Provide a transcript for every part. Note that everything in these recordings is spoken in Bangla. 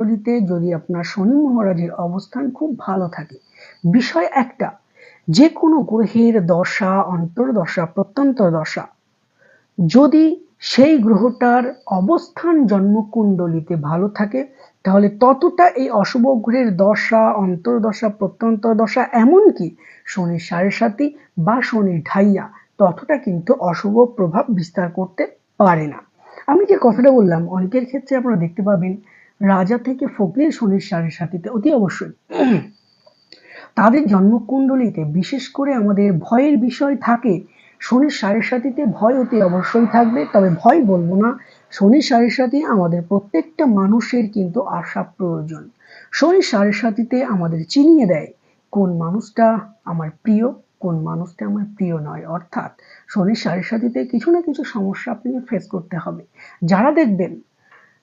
কুণ্ডলিতে যদি আপনার শনি মহারাজের অবস্থান খুব ভালো থাকে, বিষয় একটা যে কোনো গ্রহের দশা, অন্তর্দশা প্রত্যন্তর দশা যদি সেই গ্রহটার অবস্থান জন্মকুণ্ডলিতে ভালো থাকে, তাহলে ততটা এই অশুভ গ্রহের দশা, অন্তর্দশা প্রত্যন্তর দশা এমনকি শনির সাড়ে সাতি বা শনির ঢাইয়া, ততটা কিন্তু অশুভ প্রভাব বিস্তার করতে পারে না। আমি যে কথাটা বললাম, অনেকের ক্ষেত্রে আপনারা দেখতে পাবেন রাজা থেকে ফকির শনির সাড়ে সাতিতে অতি অবশ্যই। তাদের জন্মকুণ্ডলিতে বিশেষ করে আমাদের ভয়ের বিষয় থাকে শনির সাড়ে সাতিতে ভয় অতি অবশ্যই থাকবে, তবে ভয় বলব না শনির সাড়ে সাথে আমাদের প্রত্যেকটা মানুষের কিন্তু আশা প্রয়োজন। শনির সাড়ে সাতিতে আমাদের চিনিয়ে দেয়, কোন মানুষটা আমার প্রিয়, কোন মানুষটা আমার প্রিয় নয়। অর্থাৎ শনির সাড়ে সাতিতে কিছু না কিছু সমস্যা আপনাকে ফেস করতে হবে। যারা দেখবেন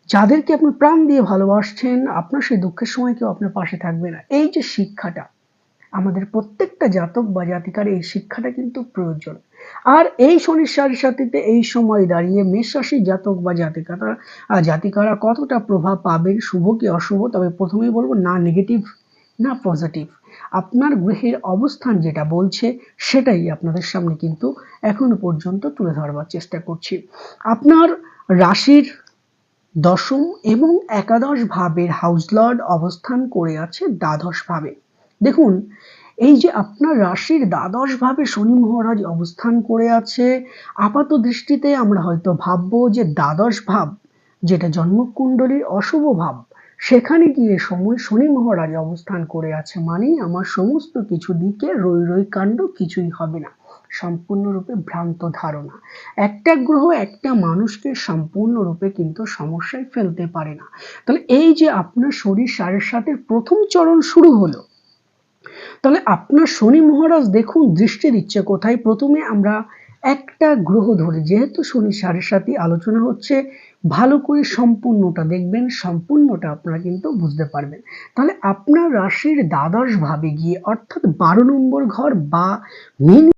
যাদেরকে আপনি প্রাণ দিয়ে ভালোবাসছেন, আপনার সেই দুঃখের সময় কেউ আপনার পাশে থাকবে না। এই যে শিক্ষাটা, আমাদের প্রত্যেকটা জাতক বা জাতিকার এই শিক্ষাটা কিন্তু প্রয়োজন। আর এই শনির সাড়ে সাথীতে এই সময় দাঁড়িয়ে মেষ রাশির জাতক বা জাতিকারা জাতিকারা কতটা প্রভাব পাবেন শুভ কি অশুভ? তবে প্রথমেই বলব, না নেগেটিভ না পজিটিভ আপনার গ্রহের অবস্থান যেটা বলছে, সেটাই আপনাদের সামনে কিন্তু এখনও পর্যন্ত তুলে ধরবার চেষ্টা করছি। আপনার রাশির দশম এবং একাদশ ভাবের হাউস লর্ড অবস্থান করে আছে দ্বাদশ ভাবে। দেখুন, এই যে আপনার রাশির দ্বাদশ ভাবে শনি মহারাজ অবস্থান করে আছে, আপাত দৃষ্টিতে আমরা হয়তো ভাববো যে দ্বাদশ ভাব, যেটা জন্মকুণ্ডলীর অশুভ ভাব, সেখানে গিয়ে সময় শনি মহারাজ অবস্থান করে আছে মানেই আমার সমস্ত কিছু দিকে রই রই কাণ্ড কিছুই হবে না। সম্পূর্ণরূপে ভ্রান্ত ধারণা। একটা গ্রহ একটা মানুষকে সম্পূর্ণরূপে কিন্তু সমস্যায় ফেলতে পারে না। তাহলে এই যে আপনার শরীর সাড়ে সাতের প্রথম চরণ শুরু হলো, তাহলে আপনার শনি মহারাজ দেখুন দৃষ্টি দিচ্ছে কোথায়? প্রথমে আমরা একটা গ্রহ ধরে, যেহেতু শনি সাড়ে সাথে আলোচনা হচ্ছে, ভালো করে সম্পূর্ণটা দেখবেন, সম্পূর্ণটা আপনারা কিন্তু বুঝতে পারবেন। তাহলে আপনার রাশির দ্বাদশ ভাবে গিয়ে অর্থাৎ বারো নম্বর ঘর বা মিন